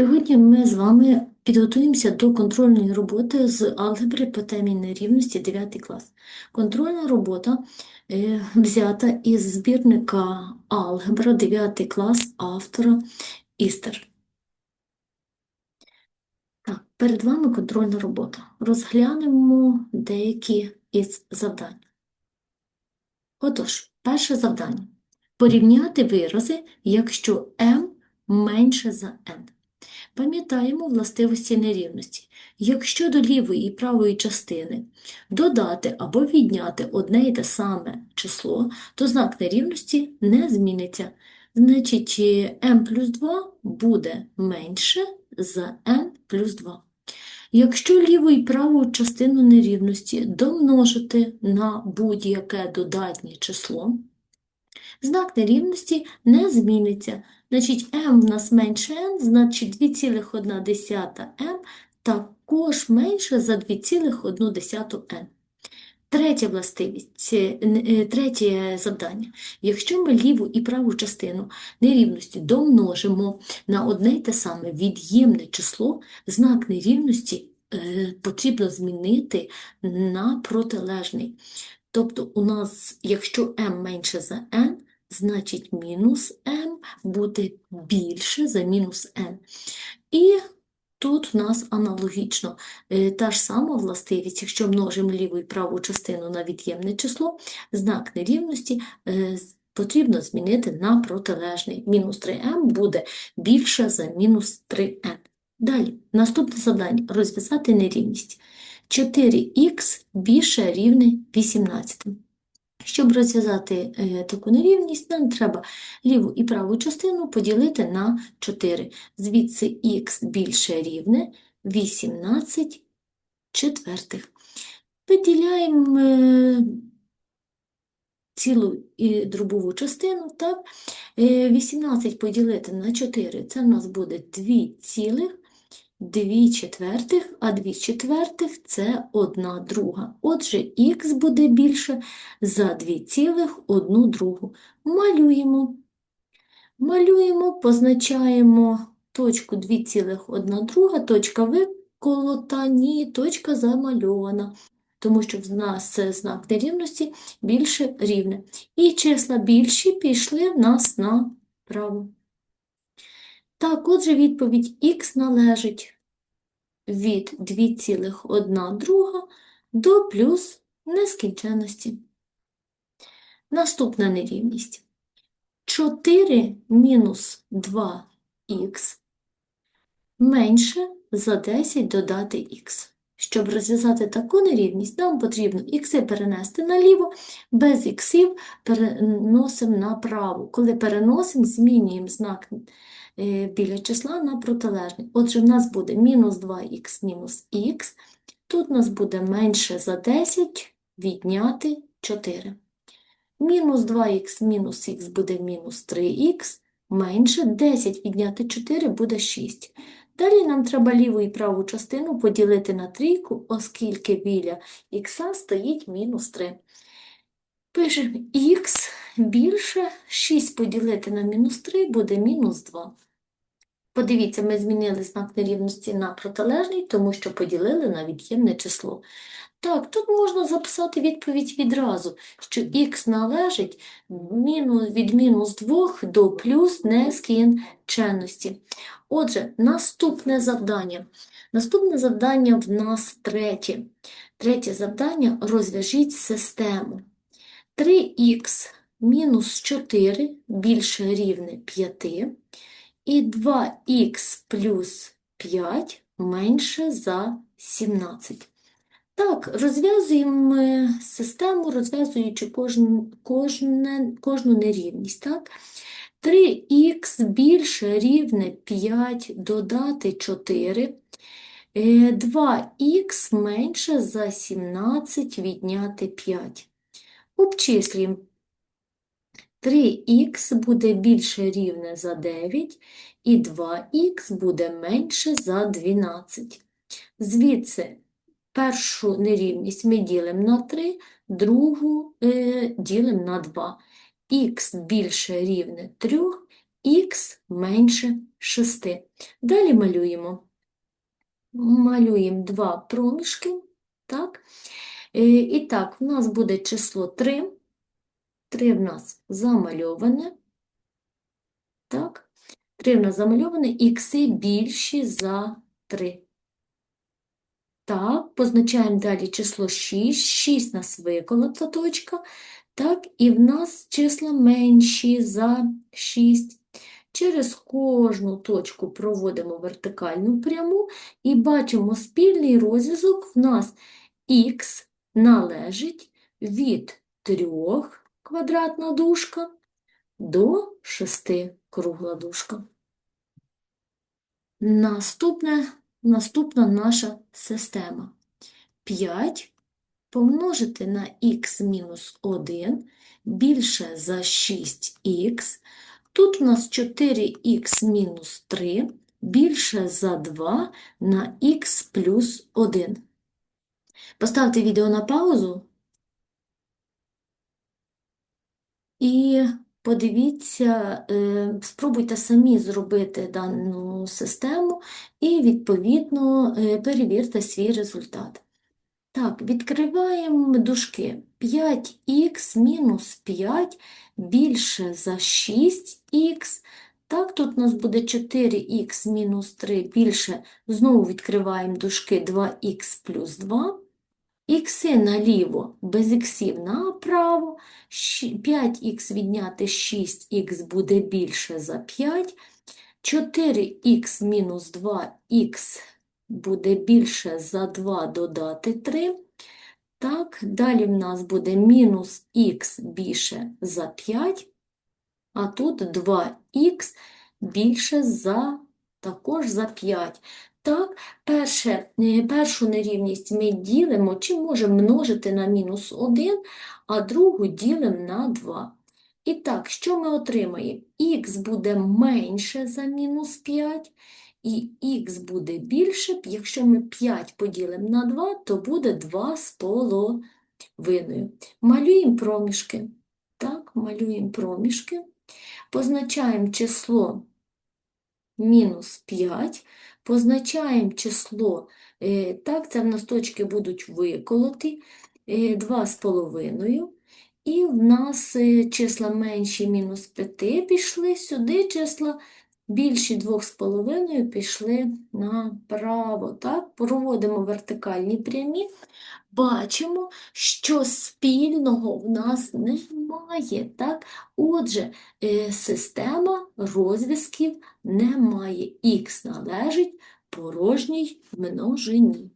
Сьогодні ми з вами підготуємося до контрольної роботи з алгебри по темі нерівності 9 клас. Контрольна робота е, взята із збірника Алгебра 9 клас автора Істер. Так, перед вами контрольна робота. Розглянемо деякі із завдань. Отож, перше завдання. Порівняти вирази, якщо m менше за n. Пам'ятаємо властивості нерівності. Якщо до лівої і правої частини додати або відняти одне і те саме число, то знак нерівності не зміниться. Значить, m плюс 2 буде менше за n плюс 2. Якщо ліву і праву частину нерівності домножити на будь-яке додатнє число, знак нерівності не зміниться. Значить, m в нас менше n, значить 2,1 m також менше за 2,1 n. Третя властивість, е, е, третє завдання. Якщо ми ліву і праву частину нерівності домножимо на одне й те саме від'ємне число, знак нерівності е, потрібно змінити на протилежний. Тобто у нас, якщо m менше за n, значить мінус m буде більше за мінус n. І тут в нас аналогічно е, та ж сама властивість, якщо множимо ліву і праву частину на від'ємне число, знак нерівності е, потрібно змінити на протилежний. Мінус 3m буде більше за мінус 3n. Далі, наступне завдання – розв'язати нерівність. 4х більше рівне 18. Щоб розв'язати е, таку нерівність, нам треба ліву і праву частину поділити на 4. Звідси х більше рівне 18 четвертих. Виділяємо е, цілу і дробову частину. Так? Е, 18 поділити на 4 це в нас буде 2 цілих 2 четвертих, а 2 четвертих це 1 друга. Отже, х буде більше за 2 цілих 1 другу. Малюємо. Малюємо, позначаємо точку 2 цілих 1 друга, точка виколота, ні, точка замальована. Тому що в нас знак нерівності більше рівне. І числа більші пішли в нас направо. Так, отже, відповідь х належить від 2,1 друга до плюс нескінченності. Наступна нерівність. 4 мінус 2х менше за 10 додати х. Щоб розв'язати таку нерівність, нам потрібно ікси перенести наліво, без іксів переносимо направо. Коли переносимо, змінюємо знак біля числа на протилежний. Отже, в нас буде мінус 2х мінус х, тут у нас буде менше за 10 відняти 4. Мінус 2х мінус х буде мінус 3х, менше 10 відняти 4 буде 6. Далі нам треба ліву і праву частину поділити на трійку, оскільки біля х стоїть мінус 3. Пишемо х більше 6 поділити на мінус 3 буде мінус 2. Подивіться, ми змінили знак нерівності на протилежний, тому що поділили на від'ємне число. Так, тут можна записати відповідь відразу, що х належить від мінус 2 до плюс нескінченності. Отже, наступне завдання. Наступне завдання в нас третє. Третє завдання – розв'яжіть систему. 3х мінус 4 більше рівне 5, і 2х плюс 5 менше за 17. Так, розв'язуємо систему, розв'язуючи кожну, кожне, кожну нерівність. Так? 3х більше рівне 5 додати 4, 2х менше за 17 відняти 5. Обчислюємо. 3х буде більше рівне за 9, і 2х буде менше за 12. Звідси першу нерівність ми ділимо на 3, другу е, ділимо на 2. Х більше рівне 3, х менше 6. Далі малюємо. Малюємо два проміжки. Так? Е, І так, в нас буде число 3. 3 в нас замальоване. Так? 3 в нас замальоване, ікси більші за 3. Так, позначаємо далі число 6. 6 нас виколота точка. Так, і в нас числа менші за 6. Через кожну точку проводимо вертикальну пряму і бачимо спільний розв'язок в нас х належить від 3 квадратна дужка до 6 кругла дужка. Наступне, наступна наша система. 5 помножити на х мінус 1 більше за 6х. Тут у нас 4х мінус 3 більше за 2 на х плюс 1. Поставте відео на паузу і подивіться, е, спробуйте самі зробити дану систему і, відповідно, е, перевірте свій результат. Так, відкриваємо дужки. 5х мінус 5 більше за 6х. Так, тут у нас буде 4х мінус 3 більше, знову відкриваємо дужки 2х плюс 2. Ікси наліво, без іксів направо. 5х відняти 6х буде більше за 5. 4х мінус 2х буде більше за 2 додати 3. Так, далі в нас буде мінус х більше за 5, а тут 2х більше за також за 5. Так, перше, е, першу нерівність ми ділимо, чи можемо множити на мінус 1, а другу ділимо на 2. І так, що ми отримаємо? Х буде менше за мінус 5, і х буде більше, якщо ми 5 поділимо на 2, то буде 2 з половиною. Малюємо проміжки. Так, малюємо проміжки. Позначаємо число мінус 5, позначаємо число, е, так, це в нас точки будуть виколоти 2,5. І в нас е, числа менші мінус 5 пішли сюди, числа більші 2,5 пішли направо. Так? Проводимо вертикальні прямі, бачимо, що спільного в нас немає. Так? Отже, е, система розв'язків немає. Х належить порожній множині.